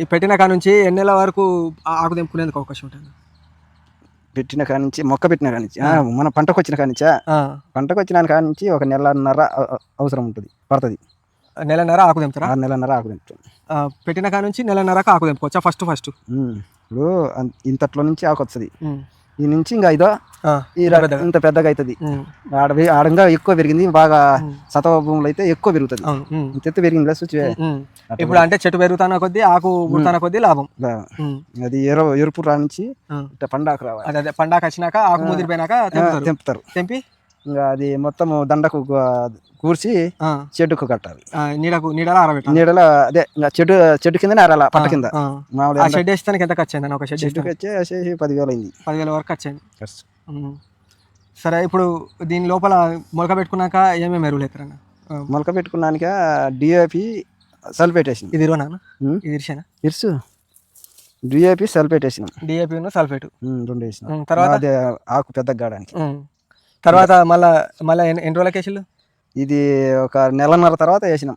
ఈ పెట్టిన కాడ నుంచి ఎన్ని నెలల వరకు ఆకు తెంపుకునేందుకు అవకాశం ఉంటుంది? పెట్టిన కాడ నుంచి మొక్క పెట్టిన కాడ నుంచి. మన పంటకు వచ్చిన కాడ నుంచా? పంటకు వచ్చిన కాడ నుంచి ఒక నెలన్నర అవసరం ఉంటుంది పడుతుంది. నెలన్నర ఆకు తెంపుతారా? ఆరు నెలన్నర ఆకు ఆ, పెట్టిన కాడ నుంచి నెలన్నరకు ఆకు తెంపుకోవచ్చా? First first. ఇప్పుడు ఇంతట్లో నుంచి ఆకు వస్తుంది. ఈ నుంచి ఇంకా ఇదో ఈ ఇంత పెద్దగా? అవుతుంది ఆడ ఆడంగా ఎక్కువ పెరిగింది బాగా సతవ భూములు అయితే ఎక్కువ పెరుగుతుంది. ఇంత ఎత్తు పెరిగింది చూచే ఉమ్. ఇప్పుడు అంటే చెట్టు పెరుగుతాన కొద్దీ ఆకు పుడతాన కొద్దీ లాభం. అది ఎర ఎరుపు రా నుంచి ఆ. ఇట్లా పండాకు రావాలి. అదే పండాక వచ్చినాక ఆకు ముదిరిపోయినాక తెంపుతారు. తెంపి? ఇంకా అది మొత్తం దండకు కూర్చి చెట్టుకు కట్టాలి. నీడకు నీడలో ఆరబెట్టాలి. నీడలో అదే చెట్టు చెట్టు కిందనే ఆరాల పట్ట కింద. షెడ్ వేస్తానికి ఎంత ఖర్చు అయింది ఒక షెడ్ చెట్టుకి వచ్చి వచ్చేసి పదివేలు అయింది. పదివేల వరకు ఖర్చు అయింది. సరే ఇప్పుడు దీని లోపల మొలక పెట్టుకున్నాక ఏమేమి ఎరువులు ఆ, మొలక పెట్టుకున్నాక డిఏపి సల్ఫేట్ వేసింది. ఇది ఇరువనా ఉమ్. ఇది ఇరిసేనా? ఇరుసు. డిఏపి సల్ఫేట్ వేసినాం. డిఏపి సల్ఫేట్ రెండు వేసినాం. తర్వాత? అదే ఆకు పెద్ద గాడానికి. తర్వాత మళ్ళా మళ్ళీ ఎన్ని ఎన్ని రోజులకి వేసిళ్ళు? ఇది ఒక నెలన్నర తర్వాత వేసినాం.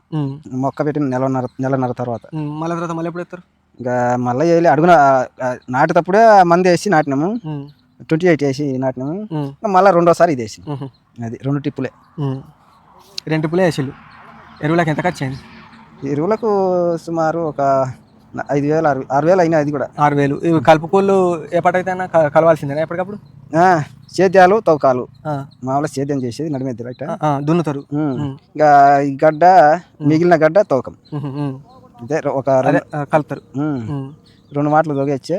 మొక్క పెట్టిన నెలన్నర నెలన్నర తర్వాత. మళ్ళీ తర్వాత మళ్ళీ ఎప్పుడు ఎత్తారు ఇంకా మళ్ళీ వేయాలి. అడుగున నాటేటప్పుడే మంది వేసి నాటినాము. ట్వంటీ ఎయిట్ వేసి నాటినాము. మళ్ళీ రెండోసారి ఇది ఉహు. అది రెండు టిప్పులే. రెండు పులే వేసిళ్ళు. ఎరువులకి ఎంత ఖర్చు అయింది? ఎరువులకు సుమారు ఒక ఐదు వేలు ఆరు ఆరు వేలు అయినా అది కూడా. ఆరు వేలు. ఇవి కలుపుకోళ్ళు ఎప్పటికైతే కలవాల్సిందేనా ఎప్పటికప్పుడు? సేద్యాలు తవ్వకాలు మామూలుగా సేద్యం చేసేది నడిమేది రైట్ దున్నుతారు. ఇంకా ఈ గడ్డ మిగిలిన గడ్డ తవ్వకం. ఇదే ఒక అదే ఆ, కలుపుతారు. రెండు మాటలు తొగేచ్చే.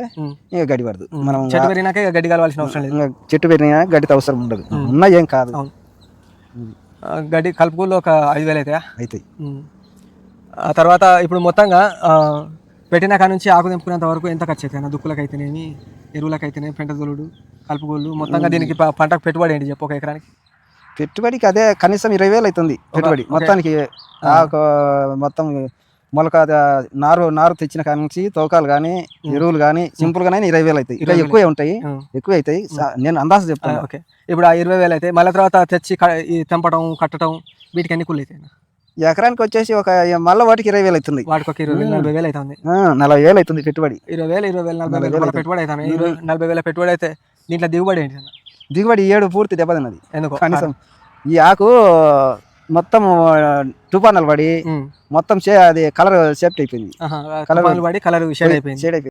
ఇంకా గడ్డి పడదు. మనం చెట్టు పెరిగినాక గడ్డి కలవాల్సిన అవసరం లేదు. ఇంకా చెట్టు పెరిగినా గడ్డితో అవసరం ఉండదు. ఉన్నా ఏం కాదు. గడ్డి కలుపుకోళ్ళు ఒక ఐదు వేలు అవుతాయా? అవుతాయి. ఆ తర్వాత ఇప్పుడు మొత్తంగా పెట్టిన కాడ నుంచి ఆకు తెంపుకునేంత వరకు ఎంత ఖర్చు అయితేనేమి ఎరువులకు అయితేనేమి పెంట తోలుడు కలుపుకోళ్ళు మొత్తంగా దీనికి పంటకు పెట్టుబడి ఏంటి చెప్పు ఒక ఎకరానికి? పెట్టుబడికి అదే కనీసం ఇరవై వేలు అవుతుంది పెట్టుబడి. మొత్తానికి మొత్తం మొలక నారు నారు తెచ్చిన కాడ నుంచి తోకాలు కానీ ఎరువులు కానీ సింపుల్ గానే ఇరవై వేలు అవుతాయి. ఇంకా ఎక్కువే ఉంటాయి. ఎక్కువ అవుతాయి. నేను అందాజ చెప్తాను ఓకే. ఇప్పుడు ఆ ఇరవై వేలు అయితే మళ్ళీ తర్వాత తెచ్చి తెంపడం కట్టడం వీటికి ఎన్ని కూలి అవుతాయి ఎకరానికి వచ్చేసి ఒక మళ్ళీ వాటికి ఇరవై వేలు అవుతుంది. వాటికి ఒక ఇరవై వేలు నలభై వేలు అవుతుంది. నలభై వేలు అవుతుంది పెట్టుబడి. ఇరవై వేలు ఇరవై వేలు నలభై వేలు పెట్టుబడి అవుతాయి ఇరవై నలభై వేల పెట్టుబడి అయితే దీంట్లో దిగుబడి ఏంటి దిగుబడి ఏడు పూర్తి దెబ్బతిన్నది ఎందుకో? కనీసం ఈ ఆకు మొత్తం తుఫానాలు పడి. మొత్తం అది కలర్ సేఫ్ట్ అయిపోయింది. తుఫాన్లు పడి కలర్ షేడ్ అయిపోయింది. షేడ్ అయిపోయింది.